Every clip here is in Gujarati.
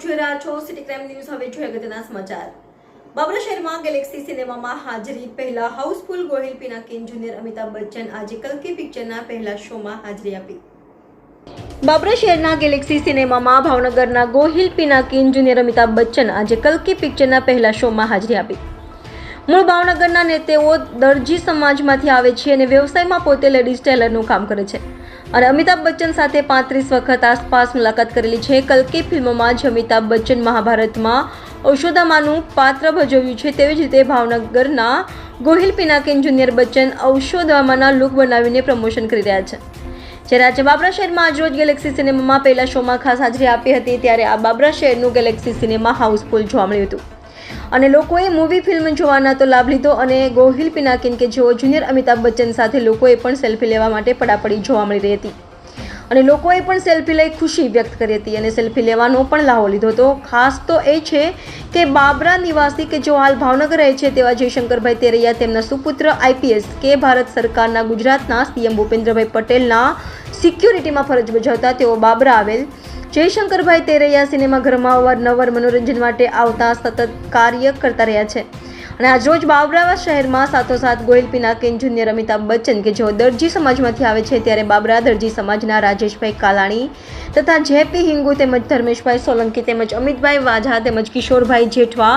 છો સિટી ક્રાઇમ ન્યૂઝ. હવે જોઈએ અગત્યના સમાચાર. બાબરા શહેરમાં ગેલેક્સી સિનેમામાં હાજરી પહેલા હાઉસફુલ ગોહિલ પિનાકિન જુનિયર અમિતાભ બચ્ચન આજે કલ્કી પિક્ચરના પહેલા શોમાં હાજરી આપી. બાબરા શહેરના ગેલેક્સી સિનેમામાં ભાવનગરના ગોહિલ પિનાકિન જુનિયર અમિતાભ બચ્ચન આજે કલ્કી પિક્ચરના પહેલા શોમાં હાજરી આપી. મૂળ ભાવનગરના નેતાઓ દરજી સમાજમાંથી આવે છે અને વ્યવસાયમાં પોતે લેડીઝ ટેલરનું કામ કરે છે. અને અમિતાભ બચ્ચન સાથે પાંત્રીસ વખત આસપાસ મુલાકાત કરેલી છે. કલ્કી ફિલ્મોમાં જ અમિતાભ બચ્ચન મહાભારતમાં ઔષધામાનું પાત્ર ભજવ્યું છે. તેવી જ રીતે ભાવનગરના ગોહિલ પિનાકિન જુનિયર બચ્ચન ઔષધામાના લુક બનાવીને પ્રમોશન કરી રહ્યા છે. જ્યારે આજે બાબરા શહેરમાં આજરોજ ગેલેક્સી સિનેમામાં પહેલા શોમાં ખાસ હાજરી આપી હતી, ત્યારે આ બાબરા શહેરનું ગેલેક્સી સિનેમા હાઉસફુલ જોવા મળ્યું હતું. અને લોકોએ મૂવી ફિલ્મ જોવાના તો લાભ લીધો અને ગોહિલ પિનાકિન કે જેઓ જુનિયર અમિતાભ બચ્ચન સાથે લોકોએ પણ સેલ્ફી લેવા માટે પડાપડી જોવા મળી રહી હતી. અને લોકોએ પણ સેલ્ફી લઈ ખુશી વ્યક્ત કરી હતી અને સેલ્ફી લેવાનો પણ લાહો લીધો હતો. ખાસ તો એ છે કે બાબરા નિવાસી કે જો હાલ ભાવનગર રહે છે તેવા જયશંકરભાઈ તેરૈયા તેમના સુપુત્ર આઈપીએસ કે ભારત સરકારના ગુજરાતના સીએમ ભૂપેન્દ્રભાઈ પટેલના સિક્યુરિટીમાં ફરજ બજાવતા તેઓ બાબરા આવેલ જયશંકરભાઈ તેરૈયા સિનેમાઘરમાં અવારનવાર મનોરંજન માટે આવતા સતત કાર્ય કરતા રહ્યા છે. અને આજરોજ બાબરા શહેરમાં સાથોસાથ ગોયલ પિનાકેન, જુનિયર અમિતાભ બચ્ચન કે જેઓ દરજી સમાજમાંથી આવે છે ત્યારે બાબરા દરજી સમાજના રાજેશભાઈ કાલાણી તથા જેપી હિંગુ તેમજ ધર્મેશભાઈ સોલંકી તેમજ અમિતભાઈ વાઝા તેમજ કિશોરભાઈ જેઠવા,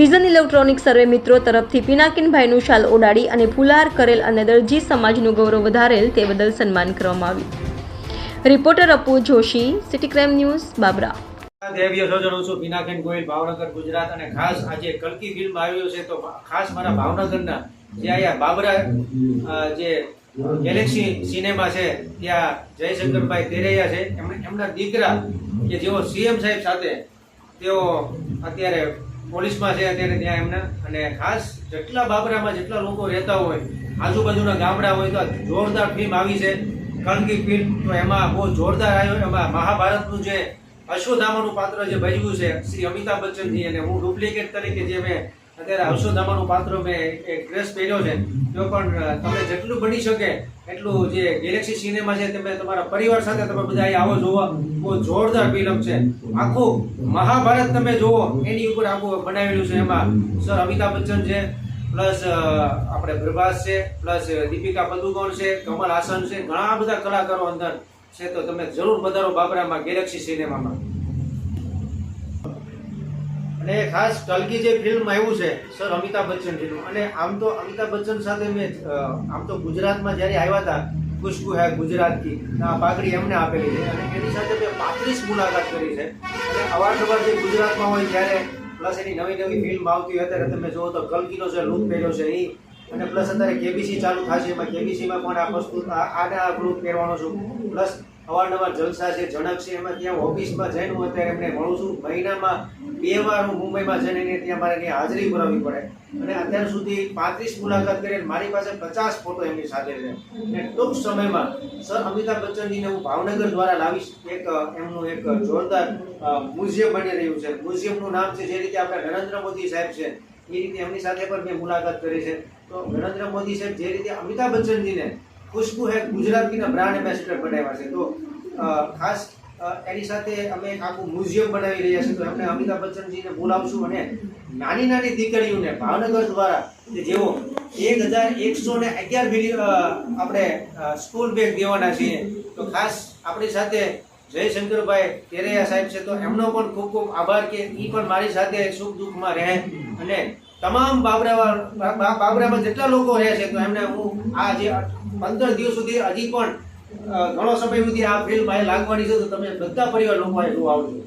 વિઝન ઇલેક્ટ્રોનિક સર્વે મિત્રો તરફથી પિનાકિનભાઈનું શાલ ઓડાડી અને ફુલાર કરેલ અને દરજી સમાજનું ગૌરવ વધારેલ તે બદલ સન્માન કરવામાં આવ્યું. Reporter Apu Joshi city crime news, Babara. દેવીય સજ્જનો છું પિનાકેન ગોયલ, ભાવનગર, ગુજરાત, અને ખાસ આજે કલકી ફિલ્મ આવ્યો છે, તો ખાસ મારા ભાવનગરના જે બાબરા જે સિનેમા છે, ત્યાં જયશંકરભાઈ તેરૈયા છે એમ- એમના દીકરા કે જેઓ સીએમ સાહેબ સાથે તેઓ અત્યારે પોલીસમાં છે, અત્યારે ત્યાં એમના, અને ખાસ જેટલા બાબરામાં જેટલા લોકો રહેતા હોય, આજુબાજુના ગામડા હોય, તો જોરદાર ફિલ્મ આવી છે. કલકી ફિલ્મ તો એમાં બહુ જોરદાર આવ્યો. એમાં મહાભારતનું જે અશ્વધામાનું પાત્ર જે ભજવ્યું છે, શ્રી અમિતાભ બચ્ચનજી અને હું ડુપ્લિકેટ તરીકે જે મેં અત્યારે અશ્વધામાનું પાત્ર મેં એક ડ્રેસ પહેર્યો છે. તો પણ તમે જેટલું બની શકે, એટલું જે ગેલેક્સી સિનેમા છે તમે તમારા પરિવાર સાથે તમે બધા આવો જોવો. બહુ જોરદાર ફિલ્મ છે. આખું મહાભારત તમે જોવો, એની ઉપર આખું બનાવેલું છે એમાં. સર અમિતાભ બચ્ચન છે પ્લસ આપણે પ્રભાસ છે, પ્લસ દીપિકા પદુકોણ છે, કમલ હાસન છે, ઘણા બધા કલાકારો અંદર છે, તો તમે જરૂર પધારો બાબરામાં ગેલેક્સી સિનેમામાં. અને ખાસ કલકી જે ફિલ્મ આવ્યું છે, સર અમિતાભ બચ્ચનજીનું અને આમ તો અમિતાભ બચ્ચન સાથે મેં આમ તો ગુજરાતમાં જ્યારે આવ્યા હતા ખુશ્બુ હે ગુજરાત કી આ પાઘડી એમને આપેલી છે, અને એની સાથે મેં પાંત્રીસ મુલાકાત કરી છે. અને અવારનવાર જે ગુજરાતમાં હોય ત્યારે પ્લસ એની નવી નવી ફિલ્મ આવતી હોય અત્યારે તમે જુઓ તો કલકીનો જે લુક પહેર્યો છે એ અને પ્લસ અત્યારે કેબીસી ચાલુ થશે એમાં કેબીસીમાં પણ આ વસ્તુ આને ગ્રુપ પહેરવાનો છું. પ્લસ અવારનવાર જલસા છે જણક છે. એમાં ત્યાં ઓફિસમાં જઈને હું અત્યારે એમને મળું છું. મહિનામાં બે વાર હું મુંબઈમાં જઈને ત્યાં મારે ત્યાં હાજરી ભરાવવી પડે. અને અત્યાર સુધી પાંત્રીસ મુલાકાત કરીને મારી પાસે પચાસ ફોટો એમની સાથે છે. અને ટૂંક સમયમાં સર અમિતાભ બચ્ચનજીને હું ભાવનગર દ્વારા લાવીશ. એક એમનું એક જોરદાર મ્યુઝિયમ બની રહ્યું છે. મ્યુઝિયમનું નામ છે જે રીતે આપણે નરેન્દ્ર મોદી સાહેબ છે. એ રીતે એમની સાથે પણ મેં મુલાકાત કરી છે. તો નરેન્દ્ર મોદી સાહેબ જે રીતે અમિતાભ બચ્ચનજીને ખુશ્બુ હે, ગુજરાતીના બ્રાન્ડ એમ્બેસેડર બનાવ્યા છે. તો ખાસ એની સાથે અમે આખું મ્યુઝિયમ બનાવી રહ્યા છીએ. તો એમને અમિતાભ બચ્ચનજીને બોલાવશું અને નાની નાની દીકરીઓને ભાવનગર દ્વારા, કે જેઓ એક હજાર એકસો ને અગિયાર મિલિયન આપણે સ્કૂલ બેગ દેવાના છીએ. તો ખાસ આપણી સાથે જયશંકરભાઈ કેરૈયા સાહેબ છે, તો એમનો પણ ખૂબ ખૂબ આભાર કે એ પણ મારી સાથે સુખ દુઃખમાં રહે. અને તમામ બાબરા બાબરામાં જેટલા લોકો રહે છે, તો એમને હું આ જે પંદર દિવસ સુધી હજી પણ ઘણો સમય સુધી આ ફિલ્મ લાગવાની છે, તો તમે બધા પરિવાર લોકો જોવા આવજો.